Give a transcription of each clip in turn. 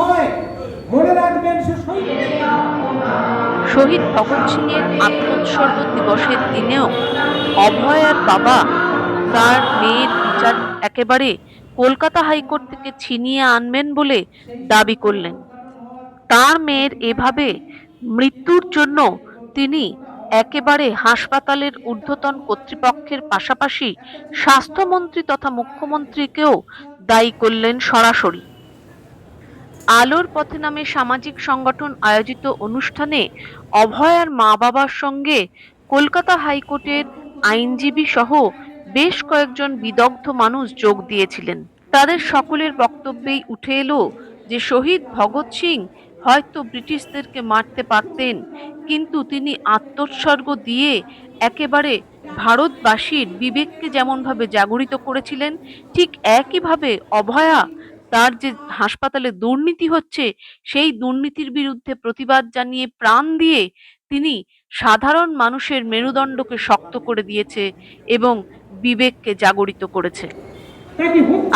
হয়। মনে রাখবেন, সে শহীদ ভগৎ সিংয়ের আত্মোৎসর্গ দিবসের দিনেও অভয়ার বাবা তার মেয়ের বিচার একেবারে কলকাতা হাইকোর্ট থেকে ছিনিয়ে আনবেন বলে দাবি করলেন। তার মেয়ের এভাবে মৃত্যুর জন্য তিনি একেবারে হাসপাতালের ঊর্ধ্বতন কর্তৃপক্ষের পাশাপাশি স্বাস্থ্যমন্ত্রী তথা মুখ্যমন্ত্রীকেও দায়ী করলেন সরাসরি। আলোর পথে নামে সামাজিক সংগঠন আয়োজিত অনুষ্ঠানে অভয়ার মা বাবার সঙ্গে কলকাতা হাইকোর্টের আইনজীবী সহ বেশ কয়েকজন বিদগ্ধ মানুষ যোগ দিয়েছিলেন। তাদের সকলের বক্তব্যেই উঠে এলো যে শহীদ ভগৎ সিং হয়তো ব্রিটিশদেরকে মারতে পারতেন, কিন্তু তিনি আত্মোৎসর্গ দিয়ে একেবারে ভারতবাসীর বিবেককে যেমনভাবে জাগরিত করেছিলেন, ঠিক একইভাবে অভয়া তার যে হাসপাতালে দুর্নীতি হচ্ছে সেই দুর্নীতির বিরুদ্ধে প্রতিবাদ জানিয়ে প্রাণ দিয়ে তিনি সাধারণ মানুষের মেরুদণ্ডকে শক্ত করে দিয়েছে এবং বিবেককে জাগরিত করেছে।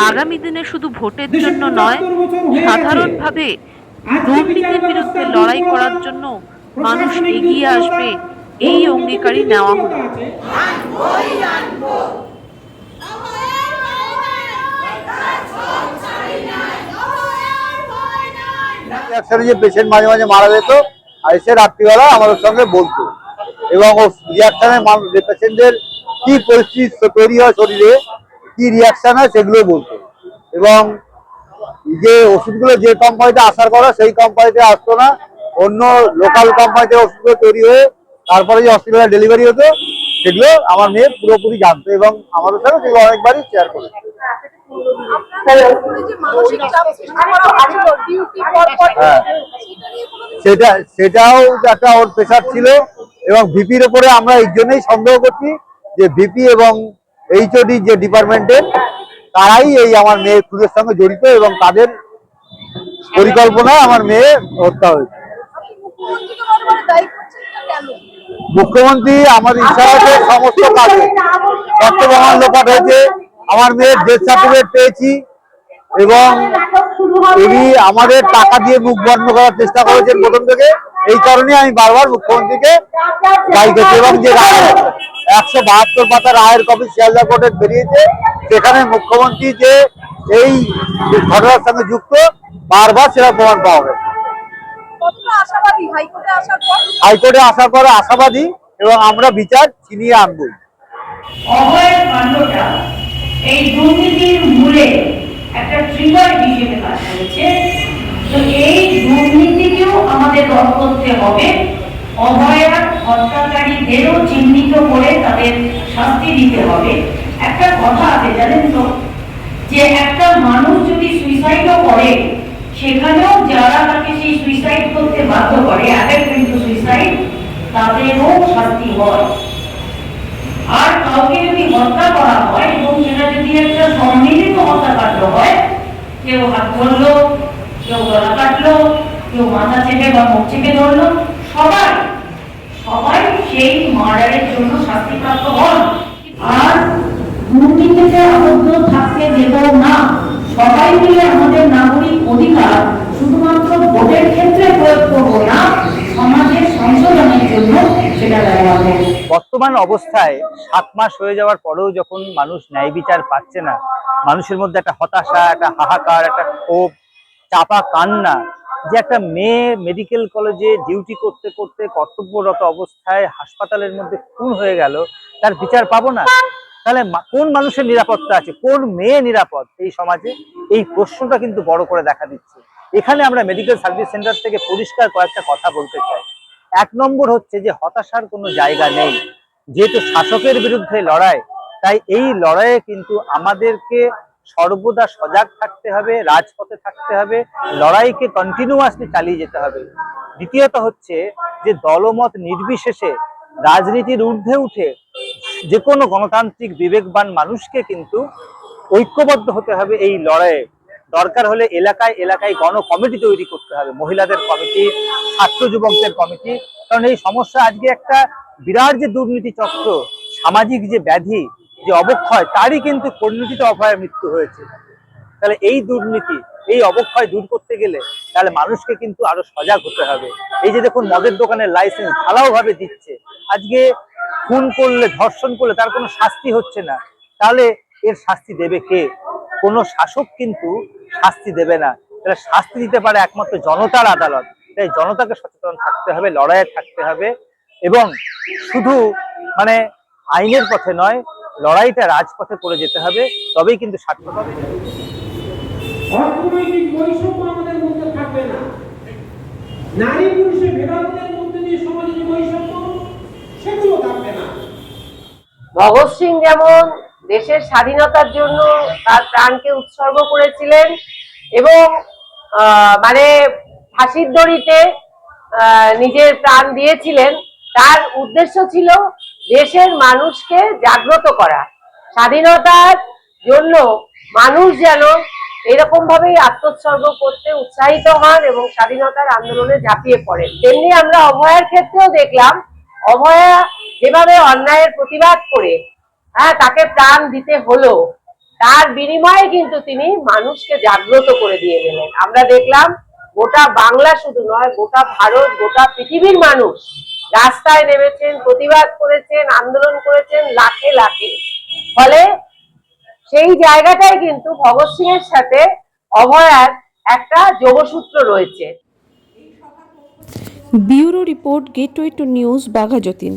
আগামী দিনে শুধু ভোটের জন্য নয় সাধারণভাবে দুর্নীতির বিরুদ্ধে লড়াই করার জন্য মানুষ এগিয়ে আসবে এই অঙ্গীকারই নেওয়া হলো। একসাথে যে পেশেন্ট মাঝে মাঝে মারা যেত, আর এসে রাত্রিবেলা আমাদের সঙ্গে বলতো। এবং ও রিয়াকশনে পেশেন্টদের কি পরিস্থিতি তৈরি হয় শরীরে, কি রিয়াকশন হয় সেগুলো বলতো। এবং যে ওষুধগুলো যে কোম্পানিতে আসার কথা, সেই কোম্পানিতে আসতো না। অন্য লোকাল কোম্পানিতে ওষুধগুলো তৈরি হয়ে তারপরে যে হসপিটালে ডেলিভারি হতো সেগুলো আমার মেয়ে পুরোপুরি জানতো এবং আমাদের সাথে সেগুলো অনেকবারই শেয়ার করা হ্যাঁ। সেটা, সেটাও একটা ওর প্রেশার ছিল এবং ভিপির ওপরে আমরা এই জন্যই সন্দেহ করছি যে ভিপি এবং এইচওডি যে ডিপার্টমেন্টের তারাই এই আমার মেয়ে খুনের সঙ্গে জড়িত এবং তাদের পরিকল্পনায় আমার মেয়ে হত্যা হয়েছে। মুখ্যমন্ত্রী, আমার ইশারাতে সমস্ত কাজে তথ্য লোপাট হয়েছে আমার মেয়ের ডেথ সার্টিফিকেট পেয়েছি এবং তিনি আমাদের টাকা দিয়ে মুখ বন্ধ করার চেষ্টা করেছেন প্রথম থেকে। এই কারণে আমি বারবার মুখ্যমন্ত্রীকে দায়ী করছি এবং যে রায়, একশো বাহাত্তর পাতা রায়ের কপি শিয়ালদা কোর্টে বেরিয়েছে, সেখানে মুখ্যমন্ত্রী যে এই ঘটনার সঙ্গে যুক্ত, বারবার সেটা প্রমাণ পাওয়া হাইকোর্টে আসার পর? হাইকোর্টে আসার পরে আশাবাদী এবং আমরা বিচার ছিনিয়ে আনবই অভয়ের কাণ্ডটা এই দুর্নীতির মূলে একটা ট্রিগার হিসেবে কাজ করেছে। তো এই দুর্নীতিকেও আমাদের রদ করতে হবে। অভয়ার হত্যাকারীদেরও চিহ্নিত করে তাদের শাস্তি দিতে হবে। একটা কথা আছে জানেন তো? যে একটা মানুষ যদি সুইসাইডও করে সেখানেও যারা তাকে সেই সুইসাইড করতে বাধ্য করে অ্যাটেম্প টু সুইসাইড তাদেরও শাস্তি হয়। আর কাউকে যদি হত্যা করা হয় এবং সেটা যদি একটা সম্মিলিত হত্যাকাণ্ড হয়, কেউ হাত ধরলো, কেউ গলা কাটলো, কেউ মাথা চেপে বা মুখ চেপে ধরলো, সবাই সবাই সেই মার্ডারের জন্য শাস্তিপ্রাপ্ত হন। আর দুর্নীতিতে আবদ্ধ থাকতে দেব না। সবাই মিলে আমাদের নাগরিক অধিকার শুধুমাত্র ভোটের ক্ষেত্রে প্রয়োগ করব না, সমাজের সংশোধনের জন্য সেটা ব্যবহার বর্তমান অবস্থায় সাত মাস হয়ে যাওয়ার পরেও যখন মানুষ ন্যায় বিচার পাচ্ছে না, মানুষের মধ্যে একটা হতাশা, একটা হাহাকার, একটা ক্ষোভ, চাপা কান্না, যে একটা মেয়ে মেডিকেল কলেজে ডিউটি করতে করতে কর্তব্যরত অবস্থায় হাসপাতালের মধ্যে খুন হয়ে গেল, তার বিচার পাবো না। তাহলে কোন মানুষের নিরাপত্তা আছে? কোন মেয়ে নিরাপদ এই সমাজে? এই প্রশ্নটা কিন্তু বড় করে দেখা দিচ্ছে। এখানে আমরা মেডিকেল সার্ভিস সেন্টার থেকে পরিষ্কার কয়েকটা কথা বলতে চাই। এক নম্বর হচ্ছে যে হতাশার কোনো জায়গা নেই। যেহেতু শাসকের বিরুদ্ধে লড়াই, তাই এই লড়াইয়ে কিন্তু আমাদেরকে সর্বদা সজাগ থাকতে হবে, রাজপথে থাকতে হবে, লড়াইকে কন্টিনিউয়াসলি চালিয়ে যেতে হবে। দ্বিতীয়ত হচ্ছে যে দলমত নির্বিশেষে রাজনীতির ঊর্ধ্বে উঠে যে কোনো গণতান্ত্রিক বিবেকবান মানুষকে কিন্তু ঐক্যবদ্ধ হতে হবে এই লড়াইয়ে। দরকার হলে এলাকায় এলাকায় গণ কমিটি তৈরি করতে হবে, মহিলাদের কমিটি, ছাত্র যুবকদের কমিটি। কারণ এই সমস্যা আজকে একটা বিরাট যে দুর্নীতি চক্র, সামাজিক যে ব্যাধি, যে অবক্ষয়, তারই কিন্তু পরিণতিতে অভয়ের মৃত্যু হয়েছে। তাহলে এই দুর্নীতি, এই অবক্ষয় দূর করতে গেলে তাহলে মানুষকে কিন্তু আরও সজাগ হতে হবে। এই যে দেখুন, মদের দোকানের লাইসেন্স ঢালাও ভাবে দিচ্ছে। আজকে খুন করলে, ধর্ষণ করলে তার কোনো শাস্তি হচ্ছে না। তাহলে এর শাস্তি দেবে কে? কোনো শাসক কিন্তু শাস্তি দেবে না। তাহলে শাস্তি দিতে পারে একমাত্র জনতার আদালত। তাই জনতাকে সচেতন থাকতে হবে, লড়াইয়ে থাকতে হবে এবং শুধু মানে আইনের পথে নয়, লড়াইটা রাজপথে করে যেতে হবে, তবেই কিন্তু সার্থক হবে অর্থনৈতিক বৈষম্য আমাদের মধ্যে থাকবে না। নারী পুরুষের ভেদাভেদের মধ্যে দিয়ে সমাজে যে বৈষম্য সেগুলো থাকবে না ভগৎ সিং যেমন দেশের স্বাধীনতার জন্য তার প্রাণকে উৎসর্গ করেছিলেন এবং মানে ফাঁসির দড়িতে নিজের প্রাণ দিয়েছিলেন, তার উদ্দেশ্য ছিল দেশের মানুষকে জাগ্রত করা। স্বাধীনতার জন্য মানুষ যেন এরকম ভাবেই আত্মোৎসর্গ করতে উৎসাহিত হন এবং স্বাধীনতার আন্দোলনে ঝাঁপিয়ে পড়েন। তেমনি আমরা অভয়ার ক্ষেত্রেও দেখলাম, অভয়া যেভাবে অন্যায়ের প্রতিবাদ করে হ্যাঁ তাকে প্রাণ দিতে হলো, তার বিনিময়ে কিন্তু তিনি মানুষকে জাগ্রত করে দিয়ে গেলেন। আমরা দেখলাম গোটা বাংলা শুধু নয়, গোটা ভারত, গোটা পৃথিবীর মানুষ রাস্তায় নেমেছেন, প্রতিবাদ করেছেন, আন্দোলন করেছেন লাখে লাখে। ফলে সেই জায়গাটায় কিন্তু ভগৎ সিং এর সাথে অভয়ার একটা যোগসূত্র রয়েছে। Bureau report gateway to news Baghajatin